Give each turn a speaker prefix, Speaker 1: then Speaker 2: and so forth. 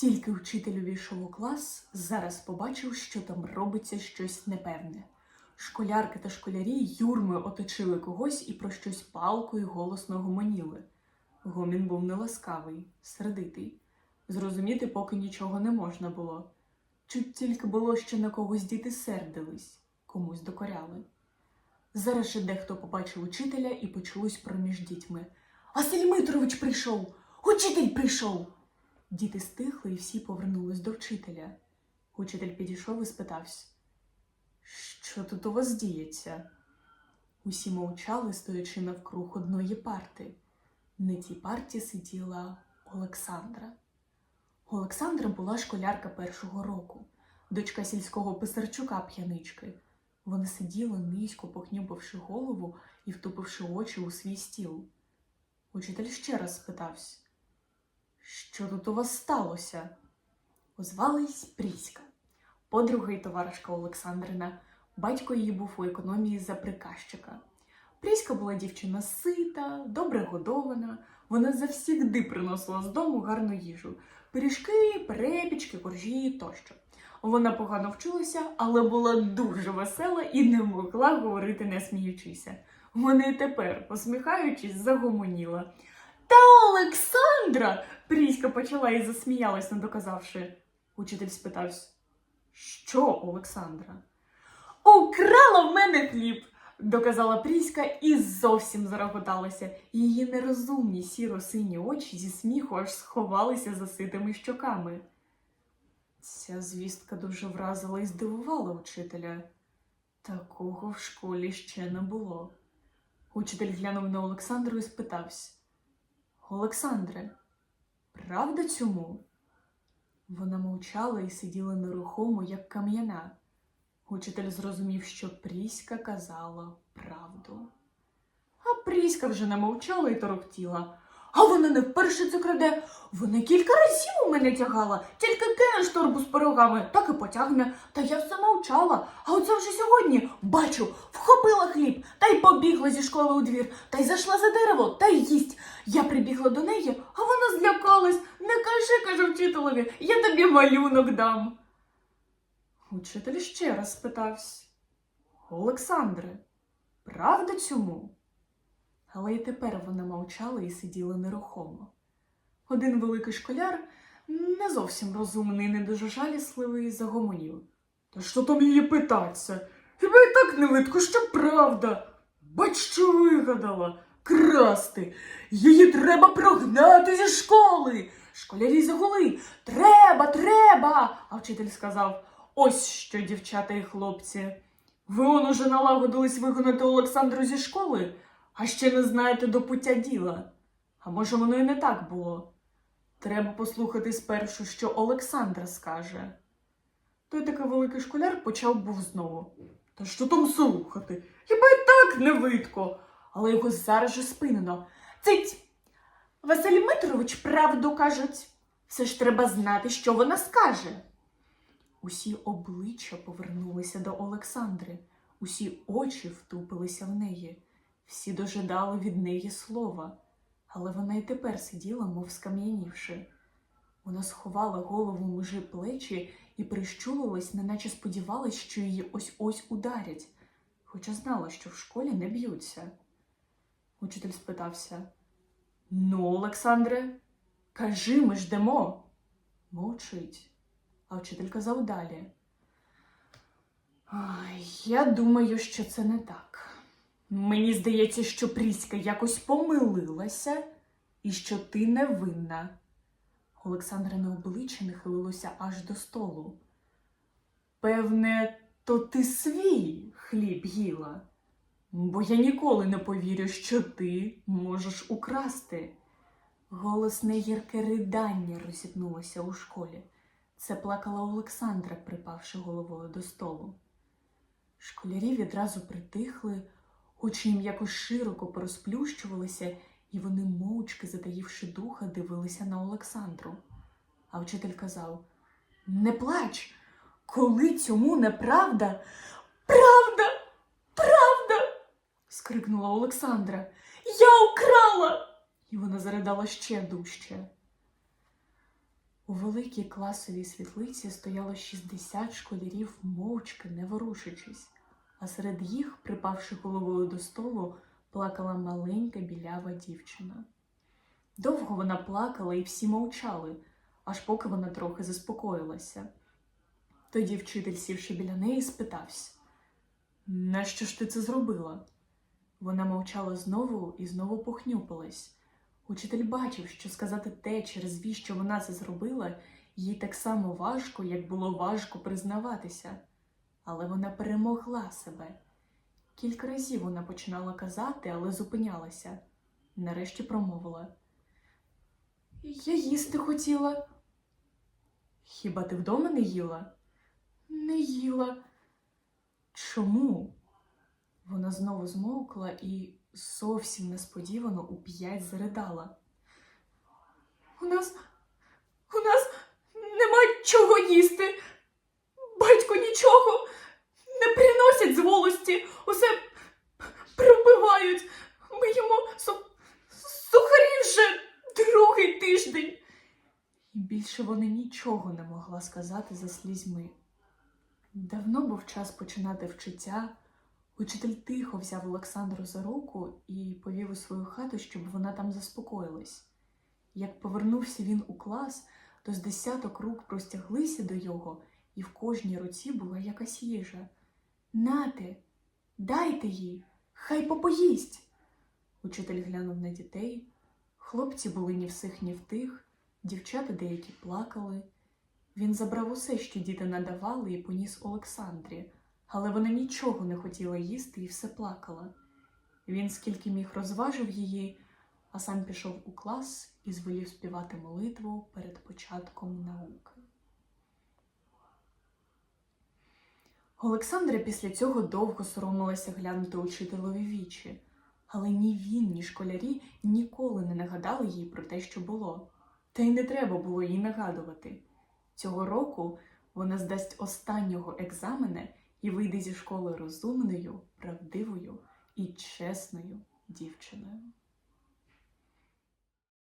Speaker 1: Тільки вчитель увійшов у клас, зараз побачив, що там робиться щось непевне. Школярки та школярі юрми оточили когось і про щось палкою голосно гомоніли. Гомін був неласкавий, сердитий. Зрозуміти поки нічого не можна було. Чуть тільки було, що на когось діти сердились, комусь докоряли. Зараз же дехто побачив учителя і почулось проміж дітьми. Василь Митрович прийшов! Учитель прийшов! Діти стихли і всі повернулись до вчителя. Учитель підійшов і спитався, що тут у вас діється? Усі мовчали, стоячи навкруг одної парти. На тій парті сиділа Олександра. Олександра була школярка першого року, дочка сільського писарчука п'янички. Вона сиділа низько, похнюпивши голову і втупивши очі у свій стіл. Учитель ще раз спитався, що тут у вас сталося? Озвалась Пріська, подруга і товаришка Олександрина. Батько її був у економії за приказчика. Пріська була дівчина сита, добре годована. Вона завсігди приносила з дому гарну їжу: пиріжки, перепічки, коржі тощо. Вона погано вчилася, але була дуже весела і не могла говорити, не сміючися. Вона й тепер, посміхаючись, загомоніла. Та Олександра! Пріська почала і засміялась, не доказавши. Учитель спитався, що Олександра? Украла в мене хліб, доказала Пріська і зовсім зареготалася. Її нерозумні сіро-сині очі зі сміху аж сховалися за ситими щоками. Ця звістка дуже вразила і здивувала учителя. Такого в школі ще не було. Учитель глянув на Олександру і спитався: Олександре, правда цьому? Вона мовчала і сиділа нерухомо, як кам'яна. Учитель зрозумів, що Пріська казала правду. А Пріська вже не мовчала і торохтіла. А вона не вперше це краде. Вона кілька разів у мене тягала, тільки кинеш торбу з пирогами, так і потягне. Та я все мовчала. А оце вже сьогодні бачу, вхопила хліб та й побігла зі школи у двір, та й зайшла за дерево та й їсть. Я прибігла до неї, а вона злякалась. Не кажи, каже вчителеві, я тобі малюнок дам. Учитель ще раз спитався. Олександре, правда цьому? Але й тепер вона мовчала і сиділа нерухомо. Один великий школяр, не зовсім розумний, не дуже жалісливий, загомонів. Та що там її питаться? Хіба і так не видко, що правда? Бач, що вигадала красти. Її треба прогнати зі школи. Школярі загули. Треба, треба. А вчитель сказав: ось що, дівчата і хлопці. Ви он уже налагодились вигонати Олександру зі школи, а ще не знаєте до пуття діла. А може, воно і не так було. Треба послухати спершу, що Олександра скаже. Той такий великий школяр почав був знову. Та що там слухати? Хіба й так не видко? Але його зараз же спинено. Цить! Василь Митрович правду кажуть. Все ж треба знати, що вона скаже. Усі обличчя повернулися до Олександри, усі очі втупилися в неї, всі дожидали від неї слова, але вона й тепер сиділа, мов скам'янівши. Вона сховала голову межи плечі і прищулилась, неначе сподівалась, що її ось ось ударять, хоча знала, що в школі не б'ються. Учитель спитався: Ну, Олександре, кажи, ми ждемо. Мовчить. А вчитель казав далі. Я думаю, що це не так. Мені здається, що Пріська якось помилилася і що ти не винна. Олександрине обличчя нахилилося аж до столу. Певне, то ти свій хліб їла, бо я ніколи не повірю, що ти можеш украсти. Голосне гірке ридання розітнулося у школі. Це плакала Олександра, припавши головою до столу. Школярі відразу притихли, очі їм якось широко порозплющувалися, і вони, мовчки, затаївши духа, дивилися на Олександру. А вчитель казав: Не плач, коли цьому неправда. Правда, правда. скрикнула Олександра. Я украла. І вона заридала ще дужче. У великій класовій світлиці стояло 60 школярів мовчки, не ворушачись, а серед їх, припавши головою до столу, плакала маленька білява дівчина. Довго вона плакала, і всі мовчали, аж поки вона трохи заспокоїлася. Тоді вчитель, сівши біля неї, спитався: Нащо ж ти це зробила? Вона мовчала знову і знову похнюпилась. Учитель бачив, що сказати те, через віщо вона це зробила, їй так само важко, як було важко признаватися. Але вона перемогла себе. Кілька разів вона починала казати, але зупинялася. Нарешті промовила. Я їсти хотіла. Хіба ти вдома не їла? Не їла. Чому? Вона знову змовкла і зовсім несподівано уп'ять заридала. У нас у нас нема чого їсти. Батько нічого не приносять з волості, усе пробивають. Ми їмо су- сухарі вже другий тиждень. І більше вона нічого не могла сказати за слізьми. Давно був час починати вчиття. Учитель тихо взяв Олександру за руку і повів у свою хату, щоб вона там заспокоїлась. Як повернувся він у клас, то з десяток рук простяглися до його, і в кожній руці була якась їжа. Нате, дайте їй, хай попоїсть. Учитель глянув на дітей. Хлопці були ні в сих, ні в тих, дівчата деякі плакали. Він забрав усе, що діти надавали, і поніс Олександрі, але вона нічого не хотіла їсти і все плакала. Він скільки міг розважив її, а сам пішов у клас і звелів співати молитву перед початком науки. Олександра після цього довго соромилася глянути учителеві вічі, але ні він, ні школярі ніколи не нагадали їй про те, що було. Та й не треба було їй нагадувати. Цього року вона здасть останнього екзамена і вийде зі школи розумною, правдивою і чесною дівчиною.